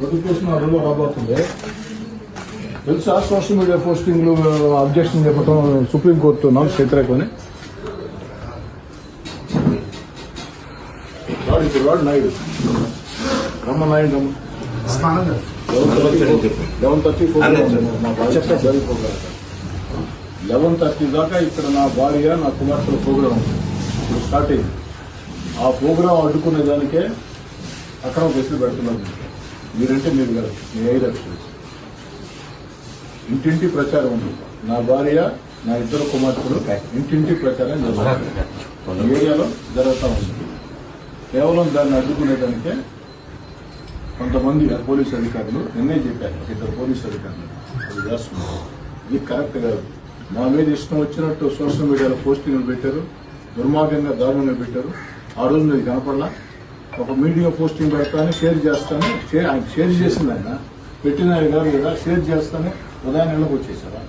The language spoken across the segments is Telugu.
నోటిఫికేషన్ అడుగులో రాబోతుంది తెలుసా? సోషల్ మీడియా పోస్టింగ్లు అబ్జెక్షన్ చెప్పడం సుప్రీంకోర్టు నాలుగు వ్యతిరేకమని. వాడు ఇప్పుడు వాడు నాయుడు. రమ్మ నాయుడు రమ్మ. లెవెన్ థర్టీ లెవెన్ థర్టీ దాకా ఇక్కడ నా భార్య నా కుమార్తెల ప్రోగ్రామ్. ఇప్పుడు స్టార్ట్ అయింది. ఆ ప్రోగ్రాం అడ్డుకునే దానికే అక్కడ కేసులు పెడుతున్నారు మీరంటే మీరు కదా మీ ఐదు అక్షరాలు ఇంటింటి ప్రచారం ఉంది. నా భార్య నా ఇద్దరు కుమార్తెలు ఇంటింటి ప్రచారం జరుగుతుంది. ఏరియాలో జరుగుతూ ఉంది. కేవలం దాన్ని అడ్డుకునేదానికే కొంతమంది పోలీసు అధికారులు నిన్నే చెప్పారు. ఇద్దరు పోలీసు అధికారులు అది చేస్తున్నారు. ఇది కరెక్ట్ కాదు. మా మీద ఇష్టం వచ్చినట్టు సోషల్ మీడియాలో పోస్టింగ్లు పెట్టారు. దుర్మార్గంగా దారుణంగా పెట్టారు. ఆ రోజు కనపడలా. ఒక మీడియా పోస్టింగ్ పెడతాను షేర్ చేస్తాను. షేర్ ఆయన షేర్ చేసింది ఆయన. పెట్టిన ఆయన కాదు కదా షేర్ చేస్తాను. ఉదయం నెలకు వచ్చేసారా?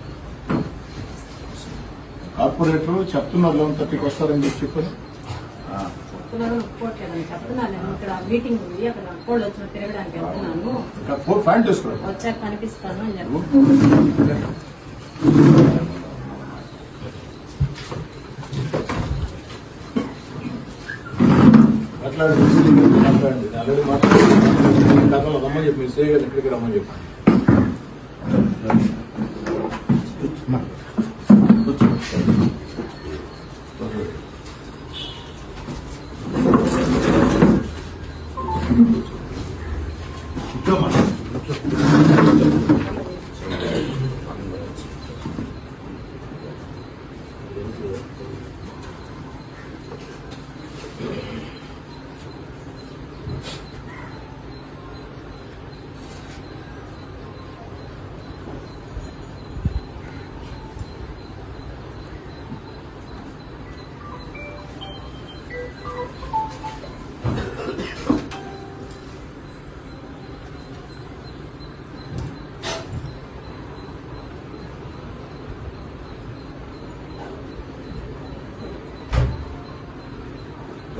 కార్పొరేటర్ చెప్తున్నారు లెవెన్ థర్టీకి వస్తారని చెప్పి చెప్పారు. పాయింట్ వేసుకోండి వచ్చాక కనిపిస్తాను అని చెప్పి. మాట్లాడండి మాట్లాడండి ఆల్రెడీ మాట్లాడండి గతంలో రమ్మని చెప్పి సేవ్ గారు ఇక్కడికి రమ్మని చెప్పి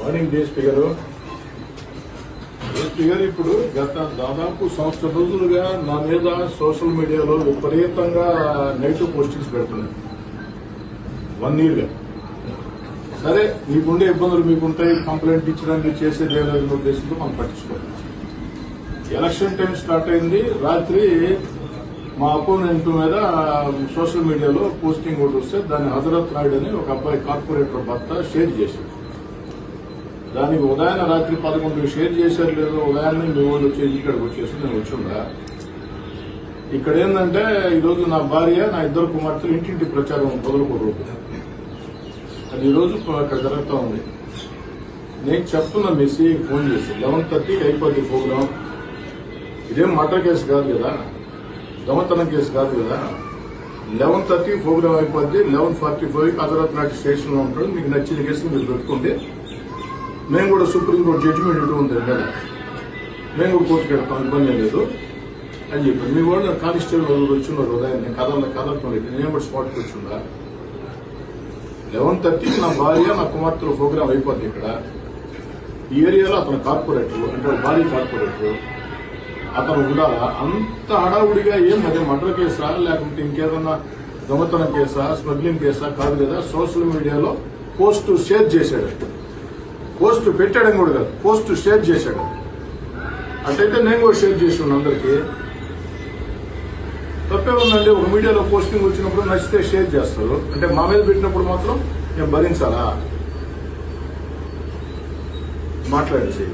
మార్నింగ్ డిఎస్పీ గారు. డిఎస్పీ గారు ఇప్పుడు గత దాదాపు సంవత్సర రోజులుగా నా మీద సోషల్ మీడియాలో విపరీతంగా నెగిటివ్ పోస్టింగ్స్ పెడుతున్నాయి. వన్ ఇయర్గా. సరే మీకుండే ఇబ్బందులు మీకుంటాయి కంప్లైంట్ ఇచ్చడానికి చేసేది లేదని ఉద్దేశంతో మనం పట్టించుకోవాలి ఎలక్షన్ టైం స్టార్ట్ అయింది. రాత్రి మా అపోనెంట్ మీద సోషల్ మీడియాలో పోస్టింగ్ ఒకటి వస్తే దాన్ని హజరత్ నాయుడు అని ఒక అబ్బాయి కార్పొరేటర్ భర్త షేర్ చేశాడు దానికి ఉదయాన్న రాత్రి పదకొండు షేర్ చేశారు లేదో ఉదయాన్నే మీ వాళ్ళు వచ్చేసి ఇక్కడికి వచ్చేసి నేను వచ్చిందా ఇక్కడ ఏంటంటే ఈరోజు నా భార్య నా ఇద్దరు కుమార్తెలు ఇంటింటి ప్రచారం మొదలుకోరు. అది ఈరోజు అక్కడ జరుగుతూ ఉంది. నేను చెప్తున్నా మెస్సీ ఫోన్ చేసి లెవెన్ థర్టీకి అయిపోద్ది ప్రోగ్రాం ఇదేం మటర్ కేసు కాదు కదా. దొంగతనం కేసు కాదు కదా. లెవెన్ థర్టీ ప్రోగ్రామ్ అయిపోద్ది లెవెన్ ఫార్టీ ఫైవ్ హజరత్ నాటి స్టేషన్లో ఉంటాడు మీకు నచ్చిన కేసు మీరు పెట్టుకోండి మేము కూడా సుప్రీంకోర్టు జడ్జిమెంట్ ఇటు ఉంది కదా మేము కూడా కోర్టుకి వెళ్తాం ఇబ్బంది లేదు అని చెప్పి మీ వాళ్ళు కానిస్టేబుల్ వచ్చిన్నారు నేను కథలు కథలు నేను కూడా స్పాట్కి వచ్చిందా? లెవెన్ థర్టీకి నా భార్య నా కుమార్తెల ప్రోగ్రామ్ అయిపోద్ది ఇక్కడ. ఈ ఏరియాలో అతను కార్పొరేటర్ అంటే భారీ కార్పొరేటర్ అతను ఉండాలా? అంత హడావుడిగా ఏం అదే మర్డర్ కేసా? లేకుంటే ఇంకేదన్నా దొంగతనం కేసా? స్మగ్లింగ్ కేసా? కాదు కదా సోషల్ మీడియాలో పోస్ట్ షేర్ చేశాడు. పోస్ట్ పెట్టడం కూడా కాదు. పోస్ట్ షేర్ చేశాడు. అట్లయితే నేను కూడా షేర్ చేసి ఉన్నాను అందరికీ. తప్పే ఉందండి ఒక మీడియాలో పోస్టింగ్ వచ్చినప్పుడు నచ్చితే షేర్ చేస్తారు. అంటే మా మీద పెట్టినప్పుడు మాత్రం నేను భరించాలా? మాట్లాడేసి